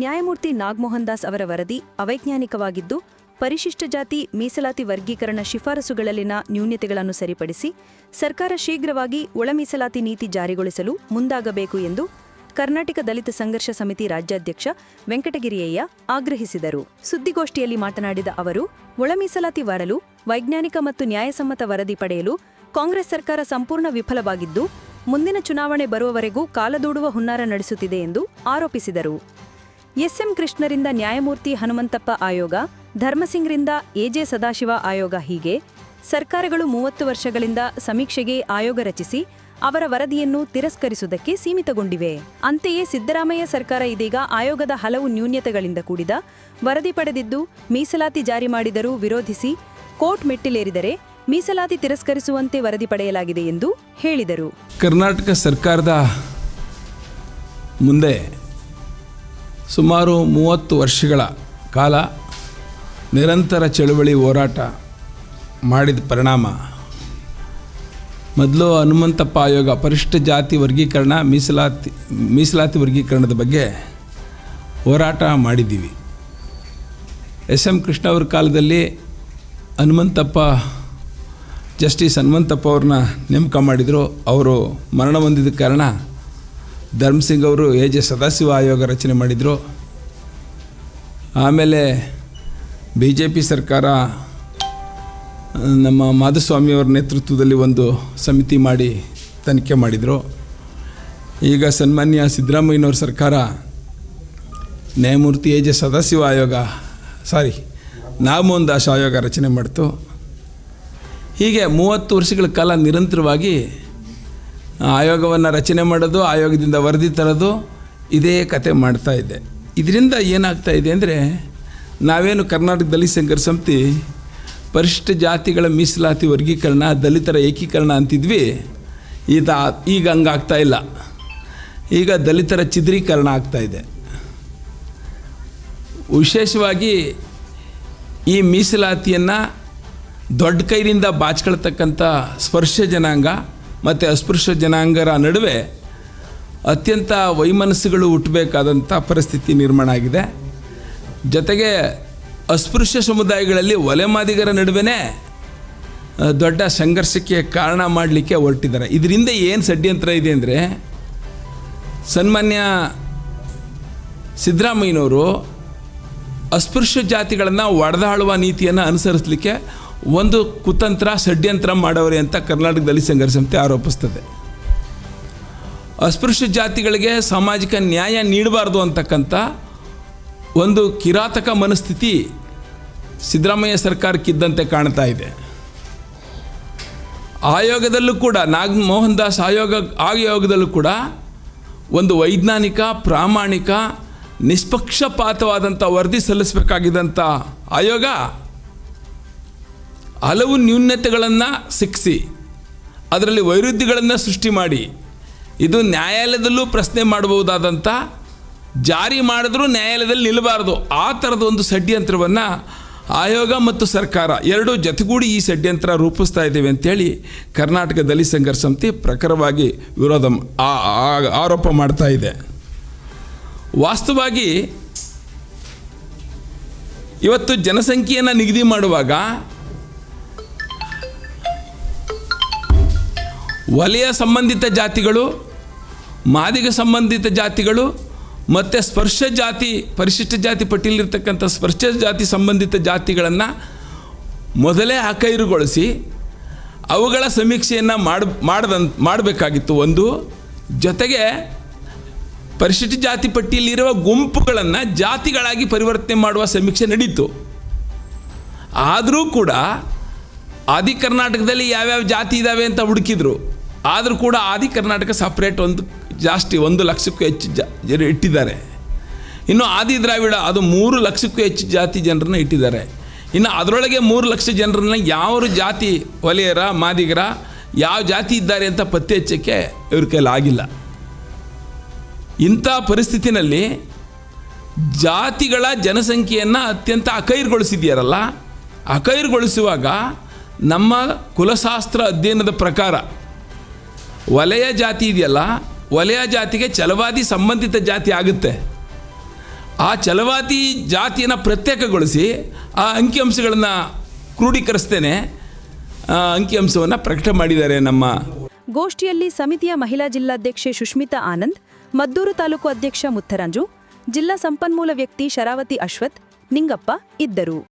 ನ್ಯಾಯಮೂರ್ತಿ ನಾಗಮೋಹನ್ ದಾಸ್ ಅವರ ವರದಿ ಅವೈಜ್ಞಾನಿಕವಾಗಿದ್ದು, ಪರಿಶಿಷ್ಟ ಜಾತಿ ಮೀಸಲಾತಿ ವರ್ಗೀಕರಣ ಶಿಫಾರಸುಗಳಲ್ಲಿನ ನ್ಯೂನ್ಯತೆಗಳನ್ನು ಸರಿಪಡಿಸಿ, ಸರ್ಕಾರ ಶೀಘ್ರವಾಗಿ ಒಳ ಮೀಸಲಾತಿ ನೀತಿ ಜಾರಿಗೊಳಿಸಲು ಮುಂದಾಗಬೇಕು ಎಂದು ಕರ್ನಾಟಕ ದಲಿತ ಸಂಘರ್ಷ ಸಮಿತಿ ರಾಜ್ಯಾಧ್ಯಕ್ಷ ವೆಂಕಟಗಿರಿಯಯ್ಯ ಆಗ್ರಹಿಸಿದರು. ಸುದ್ದಿಗೋಷ್ಠಿಯಲ್ಲಿ ಮಾತನಾಡಿದ ಅವರು ಒಳ ಮೀಸಲಾತಿ ಬರಲು ವೈಜ್ಞಾನಿಕ ಮತ್ತು ನ್ಯಾಯಸಮ್ಮತ ವರದಿ ಪಡೆಯಲು ಕಾಂಗ್ರೆಸ್ ಸರ್ಕಾರ ಸಂಪೂರ್ಣ ವಿಫಲವಾಗಿದ್ದು, ಮುಂದಿನ ಚುನಾವಣೆ ಬರುವವರೆಗೂ ಕಾಲದೂಡುವ ಹುನ್ನಾರ ನಡೆಸುತ್ತಿದೆ ಎಂದು ಆರೋಪಿಸಿದರು. ಎಸ್ಎಂ ಕೃಷ್ಣರಿಂದ ನ್ಯಾಯಮೂರ್ತಿ ಹನುಮಂತಪ್ಪ ಆಯೋಗ, ಧರ್ಮಸಿಂಗ್ರಿಂದ ಎಜೆ ಸದಾಶಿವ ಆಯೋಗ ಹೀಗೆ ಸರ್ಕಾರಗಳು ಮೂವತ್ತು ವರ್ಷಗಳಿಂದ ಸಮೀಕ್ಷೆಗೆ ಆಯೋಗ ರಚಿಸಿ ಅವರ ವರದಿಯನ್ನು ತಿರಸ್ಕರಿಸುವುದಕ್ಕೆ ಸೀಮಿತಗೊಂಡಿವೆ. ಅಂತೆಯೇ ಸಿದ್ದರಾಮಯ್ಯ ಸರ್ಕಾರ ಇದೀಗ ಆಯೋಗದ ಹಲವು ನ್ಯೂನ್ಯತೆಗಳಿಂದ ಕೂಡಿದ ವರದಿ ಪಡೆದಿದ್ದು, ಮೀಸಲಾತಿ ಜಾರಿ ಮಾಡಿದರೂ ವಿರೋಧಿಸಿ ಕೋರ್ಟ್ ಮೆಟ್ಟಿಲೇರಿದರೆ ಮೀಸಲಾತಿ ತಿರಸ್ಕರಿಸುವಂತೆ ವರದಿ ಪಡೆಯಲಾಗಿದೆ ಎಂದು ಹೇಳಿದರು. ಕರ್ನಾಟಕ ಸರ್ಕಾರದ ಮುಂದೆ ಸುಮಾರು ಮೂವತ್ತು ವರ್ಷಗಳ ಕಾಲ ನಿರಂತರ ಚಳುವಳಿ ಹೋರಾಟ ಮಾಡಿದ ಪರಿಣಾಮ. ಮೊದಲು ಹನುಮಂತಪ್ಪ ಆಯೋಗ ಪರಿಷ್ಠ ಜಾತಿ ವರ್ಗೀಕರಣ, ಮೀಸಲಾತಿ ಮೀಸಲಾತಿ ವರ್ಗೀಕರಣದ ಬಗ್ಗೆ ಹೋರಾಟ ಮಾಡಿದ್ದೀವಿ. ಎಸ್ ಎಂ ಕೃಷ್ಣ ಅವ್ರ ಕಾಲದಲ್ಲಿ ಹನುಮಂತಪ್ಪ, ಜಸ್ಟಿಸ್ ಹನುಮಂತಪ್ಪ ಅವ್ರನ್ನ ನೇಮಕ ಮಾಡಿದರು. ಅವರು ಮರಣ ಹೊಂದಿದ ಕಾರಣ ಧರ್ಮಸಿಂಗ್ ಅವರು ಎ ಜೆ ಸದಾಶಿವ ಆಯೋಗ ರಚನೆ ಮಾಡಿದರು? ಆಮೇಲೆ ಬಿ ಜೆ ಪಿ ಸರ್ಕಾರ, ನಮ್ಮ ಮಾಧುಸ್ವಾಮಿಯವರ ನೇತೃತ್ವದಲ್ಲಿ ಒಂದು ಸಮಿತಿ ಮಾಡಿ ತನಿಖೆ ಮಾಡಿದರು. ಈಗ ಸನ್ಮಾನ್ಯ ಸಿದ್ದರಾಮಯ್ಯನವ್ರ ಸರ್ಕಾರ, ನ್ಯಾಯಮೂರ್ತಿ ಎ ಜೆ ಸದಾಶಿವ ಆಯೋಗ, ಸಾರಿ ನಾಗಮೋಹನ್ ದಾಸ್ ಆಯೋಗ ರಚನೆ ಮಾಡಿತು. ಹೀಗೆ ಮೂವತ್ತು ವರ್ಷಗಳ ಕಾಲ ನಿರಂತರವಾಗಿ ಆಯೋಗವನ್ನು ರಚನೆ ಮಾಡೋದು, ಆಯೋಗದಿಂದ ವರದಿ ತರೋದು, ಇದೇ ಕತೆ ಮಾಡ್ತಾ ಇದೆ. ಇದರಿಂದ ಏನಾಗ್ತಾ ಇದೆ ಅಂದರೆ, ನಾವೇನು ಕರ್ನಾಟಕ ದಲಿತ ಸಂಘರ್ಷ ಸಮಿತಿ ಪರಿಶಿಷ್ಟ ಜಾತಿಗಳ ಮೀಸಲಾತಿ ವರ್ಗೀಕರಣ, ದಲಿತರ ಏಕೀಕರಣ ಅಂತಿದ್ವಿ, ಈತ ಈಗ ಹಂಗಾಗ್ತಾ ಇಲ್ಲ. ಈಗ ದಲಿತರ ಚಿದ್ರೀಕರಣ ಆಗ್ತಾ ಇದೆ. ವಿಶೇಷವಾಗಿ ಈ ಮೀಸಲಾತಿಯನ್ನು ದೊಡ್ಡ ಕೈಯಿಂದ ಬಾಚ್ಕೊಳ್ತಕ್ಕಂಥ ಸ್ಪರ್ಶ ಜನಾಂಗ ಮತ್ತು ಅಸ್ಪೃಶ್ಯ ಜನಾಂಗರ ನಡುವೆ ಅತ್ಯಂತ ವೈಮನಸ್ಸುಗಳು ಹುಟ್ಟಬೇಕಾದಂಥ ಪರಿಸ್ಥಿತಿ ನಿರ್ಮಾಣ ಆಗಿದೆ. ಜೊತೆಗೆ ಅಸ್ಪೃಶ್ಯ ಸಮುದಾಯಗಳಲ್ಲಿ ಒಲೆಮಾದಿಗರ ನಡುವೆ ದೊಡ್ಡ ಸಂಘರ್ಷಕ್ಕೆ ಕಾರಣ ಮಾಡಲಿಕ್ಕೆ ಹೊರಟಿದ್ದಾರೆ. ಇದರಿಂದ ಏನು ಷಡ್ಯಂತ್ರ ಇದೆ ಅಂದರೆ, ಸನ್ಮಾನ್ಯ ಸಿದ್ದರಾಮಯ್ಯನವರು ಅಸ್ಪೃಶ್ಯ ಜಾತಿಗಳನ್ನು ಒಡೆದಾಳುವ ನೀತಿಯನ್ನು ಅನುಸರಿಸಲಿಕ್ಕೆ ಒಂದು ಕುತಂತ್ರ, ಷಡ್ಯಂತ್ರ ಮಾಡವರೇ ಅಂತ ಕರ್ನಾಟಕದಲ್ಲಿ ಸಂಘರ್ಷ ಸಂಸ್ಥೆ ಆರೋಪಿಸ್ತದೆ. ಅಸ್ಪೃಶ್ಯ ಜಾತಿಗಳಿಗೆ ಸಾಮಾಜಿಕ ನ್ಯಾಯ ನೀಡಬಾರ್ದು ಅಂತಕ್ಕಂಥ ಒಂದು ಕಿರಾತಕ ಮನಸ್ಥಿತಿ ಸಿದ್ದರಾಮಯ್ಯ ಸರ್ಕಾರಕ್ಕಿದ್ದಂತೆ ಕಾಣ್ತಾ ಇದೆ. ಆಯೋಗದಲ್ಲೂ ಕೂಡ ನಾಗ್ ಮೋಹನ್ ದಾಸ್ ಆಯೋಗ, ಆಯೋಗದಲ್ಲೂ ಕೂಡ ಒಂದು ವೈಜ್ಞಾನಿಕ, ಪ್ರಾಮಾಣಿಕ, ನಿಷ್ಪಕ್ಷಪಾತವಾದಂಥ ವರದಿ ಸಲ್ಲಿಸಬೇಕಾಗಿದ್ದಂಥ ಆಯೋಗ ಹಲವು ನ್ಯೂನ್ಯತೆಗಳನ್ನು ಸಿಕ್ಕಿಸಿ ಅದರಲ್ಲಿ ವೈರುಧ್ಯಗಳನ್ನು ಸೃಷ್ಟಿ ಮಾಡಿ, ಇದು ನ್ಯಾಯಾಲಯದಲ್ಲೂ ಪ್ರಶ್ನೆ ಮಾಡಬಹುದಾದಂಥ ಜಾರಿ ಮಾಡಿದ್ರೂ ನ್ಯಾಯಾಲಯದಲ್ಲಿ ನಿಲ್ಲಬಾರ್ದು. ಆ ಥರದ ಒಂದು ಷಡ್ಯಂತ್ರವನ್ನು ಆಯೋಗ ಮತ್ತು ಸರ್ಕಾರ, ಎರಡೂ ಜತೆಗೂಡಿ ಈ ಷಡ್ಯಂತ್ರ ರೂಪಿಸ್ತಾ ಇದ್ದೇವೆ ಅಂತೇಳಿ ಕರ್ನಾಟಕ ದಲಿತ ಸಂಘರ್ಷ ಸಮಿತಿ ಪ್ರಖರವಾಗಿ ವಿರೋಧ ಆರೋಪ ಮಾಡ್ತಾ ಇದೆ. ವಾಸ್ತವವಾಗಿ, ಇವತ್ತು ಜನಸಂಖ್ಯೆಯನ್ನು ನಿಗದಿ ಮಾಡುವಾಗ ವಲಯ ಸಂಬಂಧಿತ ಜಾತಿಗಳು, ಮಾದಿಗ ಸಂಬಂಧಿತ ಜಾತಿಗಳು, ಮತ್ತು ಸ್ಪರ್ಶ ಜಾತಿ, ಪರಿಶಿಷ್ಟ ಜಾತಿ ಪಟ್ಟಿಯಲ್ಲಿರ್ತಕ್ಕಂಥ ಸ್ಪರ್ಶ ಜಾತಿ ಸಂಬಂಧಿತ ಜಾತಿಗಳನ್ನು ಮೊದಲೇ ಅಖೈರುಗೊಳಿಸಿ ಅವುಗಳ ಸಮೀಕ್ಷೆಯನ್ನು ಮಾಡ ಮಾಡದಂ ಮಾಡಬೇಕಾಗಿತ್ತು. ಒಂದು, ಜೊತೆಗೆ ಪರಿಶಿಷ್ಟ ಜಾತಿ ಪಟ್ಟಿಯಲ್ಲಿರುವ ಗುಂಪುಗಳನ್ನು ಜಾತಿಗಳಾಗಿ ಪರಿವರ್ತನೆ ಮಾಡುವ ಸಮೀಕ್ಷೆ ನಡೀತು. ಆದರೂ ಕೂಡ ಆದಿ ಕರ್ನಾಟಕದಲ್ಲಿ ಯಾವ್ಯಾವ ಜಾತಿ ಇದ್ದಾವೆ ಅಂತ ಹುಡುಕಿದ್ರು. ಆದರೂ ಕೂಡ ಆದಿ ಕರ್ನಾಟಕ ಸಪ್ರೇಟ್ ಒಂದು ಜಾಸ್ತಿ ಒಂದು ಲಕ್ಷಕ್ಕೂ ಹೆಚ್ಚು ಜನ ಇಟ್ಟಿದ್ದಾರೆ. ಇನ್ನು ಆದಿ ದ್ರಾವಿಡ ಅದು ಮೂರು ಲಕ್ಷಕ್ಕೂ ಹೆಚ್ಚು ಜಾತಿ ಜನರನ್ನು ಇಟ್ಟಿದ್ದಾರೆ. ಇನ್ನು ಅದರೊಳಗೆ ಮೂರು ಲಕ್ಷ ಜನರನ್ನ ಯಾವ ಜಾತಿ ಒಲೆಯರ ಮಾದಿಗರ, ಯಾವ ಜಾತಿ ಇದ್ದಾರೆ ಅಂತ ಪತ್ತೆ ಹಚ್ಚಕ್ಕೆ ಇವ್ರ ಕೈಲಿ ಆಗಿಲ್ಲ. ಇಂಥ ಪರಿಸ್ಥಿತಿನಲ್ಲಿ ಜಾತಿಗಳ ಜನಸಂಖ್ಯೆಯನ್ನು ಅತ್ಯಂತ ಅಖೈರುಗೊಳಿಸಿದ್ಯಾರಲ್ಲ ಅಖೈರುಗೊಳಿಸುವಾಗ ನಮ್ಮ ಕುಲಶಾಸ್ತ್ರ ಅಧ್ಯಯನದ ಪ್ರಕಾರ ವಲಯ ಜಾತಿ ಇದೆಯಲ್ಲ, ವಲಯ ಜಾತಿಗೆ ಛಲವಾದಿ ಸಂಬಂಧಿತ ಜಾತಿ ಆಗುತ್ತೆ. ಆ ಛಲವಾದಿ ಜಾತಿಯನ್ನು ಪ್ರತ್ಯೇಕಗೊಳಿಸಿ ಆ ಅಂಕಿಅಂಶಗಳನ್ನು ಕ್ರೋಢೀಕರಿಸ್ತೇನೆ. ಅಂಕಿಅಂಶವನ್ನು ಪ್ರಕಟ ಮಾಡಿದ್ದಾರೆ ನಮ್ಮ ಗೋಷ್ಠಿಯಲ್ಲಿ ಸಮಿತಿಯ ಮಹಿಳಾ ಜಿಲ್ಲಾಧ್ಯಕ್ಷೆ ಸುಷ್ಮಿತಾ ಆನಂದ್, ಮದ್ದೂರು ತಾಲೂಕು ಅಧ್ಯಕ್ಷ ಮುತ್ತರಾಂಜು, ಜಿಲ್ಲಾ ಸಂಪನ್ಮೂಲ ವ್ಯಕ್ತಿ ಶರಾವತಿ ಅಶ್ವಥ್, ನಿಂಗಪ್ಪ ಇದ್ದರು.